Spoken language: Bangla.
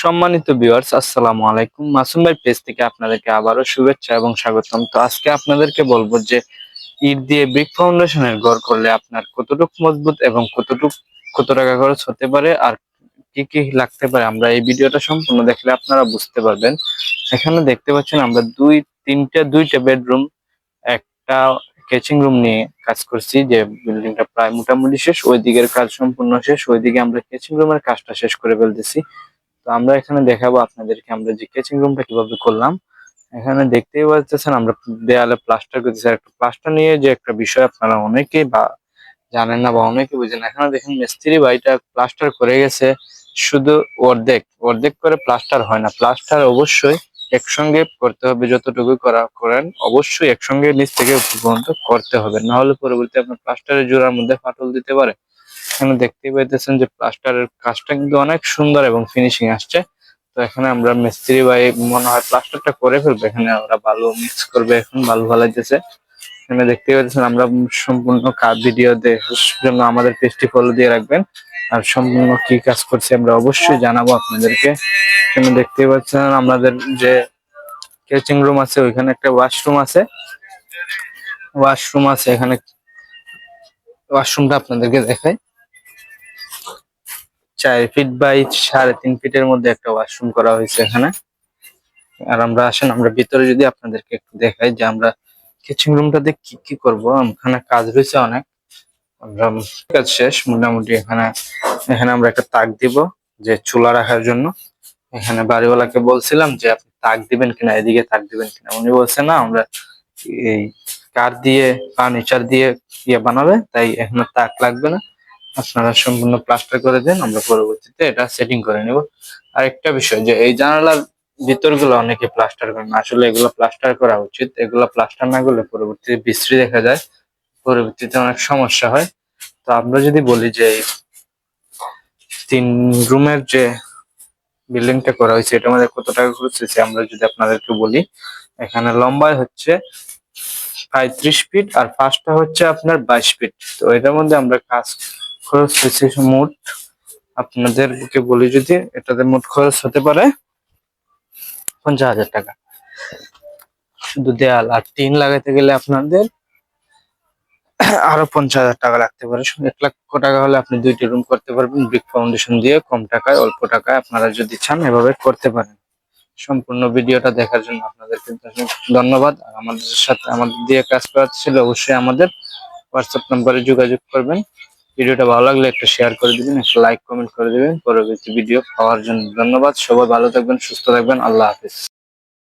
সম্মানিত ভিউয়ার্স আসসালামু আলাইকুম। মাসুম ভাই পেজ থেকে আপনাদেরকে আবারও শুভেচ্ছা এবং স্বাগতম। তো আজকে আপনাদেরকে বলব যে, ইট দিয়ে ব্রিক ফাউন্ডেশনের ঘর করলে আপনার কতটুকু মজবুত এবং কতটুকু, কত টাকা খরচ হতে পারে আর কি কি লাগতে পারে আমরা এই ভিডিওটা সম্পূর্ণ দেখলে আপনারা বুঝতে পারবেন। এখানে দেখতে পাচ্ছেন আমরা দুই, তিনটা, দুইটা বেডরুম একটা কেচিং রুম নিয়ে কাজ করছি যে বিল্ডিংটা প্রায় মোটামুটি শেষ, ওই দিকের কাজ সম্পূর্ণ শেষ ওইদিকে আমরা কেচিং রুমের কাজটা শেষ করে ফেলতেছি। তো আমরা এখানে দেখাবো আপনাদেরকে আমরা যে কেচিং রুমটা কীভাবে করলাম। এখানে দেখতেই পাচ্ছেন আমরা দেয়ালে প্লাস্টার করতেছি। একটা প্লাস্টার নিয়ে যে একটা বিষয় আপনারা অনেকেই বা জানেন না বা অনেকে বুঝেন। এখানে দেখেন মিস্ত্রি বাড়িটা প্লাস্টার করে গেছে। শুধু অর্ধেক অর্ধেক করে প্লাস্টার হয় না। প্লাস্টার অবশ্যই একসঙ্গে করতে হবে, যতটুকু করা করেন অবশ্যই একসঙ্গে নিচ থেকে করতে হবে। না হলে পরবর্তী আপনার প্লাস্টারের জোড়ার মধ্যে ফাটল দিতে পারে। এখানে দেখতেই পাইতেছেন যে প্লাস্টারের কাজটা কিন্তু অনেক সুন্দর এবং ফিনিশিং আসছে। তো এখানে আমরা মিস্ত্রি ভাই মনে হয় প্লাস্টারটা করে ফেলবে। এখানে আমরা বালু মিক্স করবে, এখন বালু ফালাইতেছে। এখানে দেখতে পাচ্ছেন আমরা সম্পূর্ণ কাজ ভিডিও জন্য আমাদের পেজটি ফলো দিয়ে রাখবেন। আর সম্পূর্ণ কি কাজ করছে আমরা অবশ্যই জানাব আপনাদেরকে। এখানে দেখতে পাচ্ছেন আমাদের যে কেচিং রুম আছে, ওইখানে একটা ওয়াশরুম আছে। ওয়াশরুম আছে, এখানে ওয়াশরুমটা আপনাদেরকে দেখাই। চার ফিট বাই সাড়ে তিন ফিটের মধ্যে একটা ওয়াশরুম করা হয়েছে এখানে। আর আমরা আসেন, আমরা ভিতরে যদি আপনাদেরকে একটু দেখাই যে আমরা কিচেন রুমটাতে কি কি করব? এখানে কাজ রয়েছে অনেক। আমরা কাজ শেষ, মোটামুটি এখানে এখানে আমরা একটা তাক দিব যে চুলা রাখার জন্য। এখানে বাড়িওয়ালাকে বলছিলাম যে আপনি তাক দিবেন কিনা, এদিকে তাক দিবেন কিনা। উনি বলছে, না, আমরা এই কাঠ দিয়ে, ফার্নিচার দিয়ে ইয়ে বানাবে, তাই এখানে তাক লাগবে না। আপনারা সম্পূর্ণ প্লাস্টার করে দেন, আমরা পরবর্তীতে এটা সেটিং করে নেব। আর একটা বিষয় যে এই জানালার ভিতরগুলো অনেকে প্লাস্টার করে না, আসলে এগুলো প্লাস্টার করা উচিত। এগুলো প্লাস্টার না করলে পরবর্তীতে বিশ্রী দেখা যায়, পরবর্তীতে অনেক সমস্যা হয়। তো আমরা যদি বলি যে তিন রুমের যে বিল্ডিংটা করা হয়েছে এটার মধ্যে কত টাকা খরচ হয়েছে আমরা যদি আপনাদেরকে বলি, এখানে লম্বায় হচ্ছে পঁয়ত্রিশ ফিট আর ফার্স্টটা হচ্ছে আপনার বাইশ ফিট তো এটার মধ্যে আমরা কাজ খরচ হয়েছে মোট। আপনাদেরকে বলি যদি, এটাতে মোট খরচ হতে পারে পঞ্চাশ হাজার টাকা। শুধু দেয়াল আর টিন লাগাতে গেলে আপনাদের আরও পঞ্চাশ হাজার টাকা লাগতে পারে। এক লক্ষ টাকা হলে আপনি দুইটি রুম করতে পারবেন। ব্রিক ফাউন্ডেশন দিয়ে কম টাকায়, অল্প টাকায় আপনারা যদি চান এভাবে করতে পারেন। সম্পূর্ণ ভিডিওটা দেখার জন্য আপনাদেরকে ধন্যবাদ। আর আমাদের সাথে, আমাদের দিয়ে কাজ করাতে ছিল অবশ্যই আমাদের। হোয়াটসঅ্যাপ নাম্বারে যোগাযোগ করবেন। ভিডিওটা ভালো লাগলে একটা শেয়ার করে দিবেন, একটা লাইক কমেন্ট করে দিবেন। পরবর্তী ভিডিও পাওয়ার জন্য ধন্যবাদ। সবাই ভালো থাকবেন, সুস্থ থাকবেন। আল্লাহ হাফিজ।